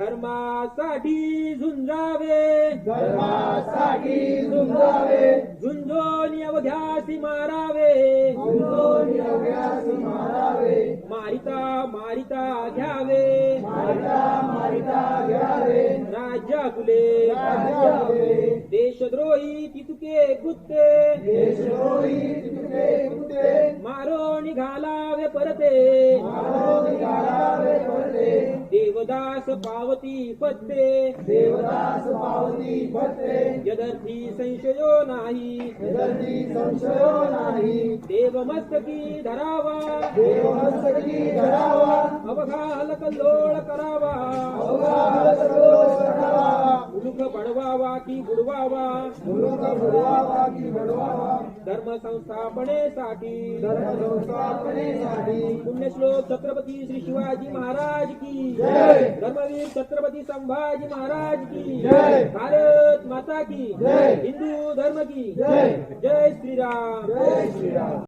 धर्मासाठी झुंजावे. धर्मासाठी झुंजावे. झुंजोनी अवध्यासी मारावे. झुंजोनी अभ्यासी मारावे. मारिता मारिता घ्यावे. मारिता मारिता घ्यावे. राज्याकुले राज्याकुले देशद्रोही तितुके कृत्ये देशद्रोही तुटे कुटे मारो निघालावे परते. मारो पडले देवदास पावती पत्ते. देवदास पावती पत्रे यदर्थी संशयो नाही. यदर्थी संशयो नाही. देवमस्तकी धरावा. देवमस्तकी धरावा. अवघाल कल्लोळ करावा. अवघाल सदोष करावा. मुलुख बडवावा की बुडवावा. मुलुक बुडवावा की बडवावा. धर्म संस्थापनेसाठी धर्म संस्थापनेसाठी पुण्यश्लोक छत्रपती श्री शिवाजी महाराज की. धर्मवीर छत्रपती संभाजी महाराज की. भारत माता की. हिंदू धर्म की जय. जय श्रीराम जय श्रीराम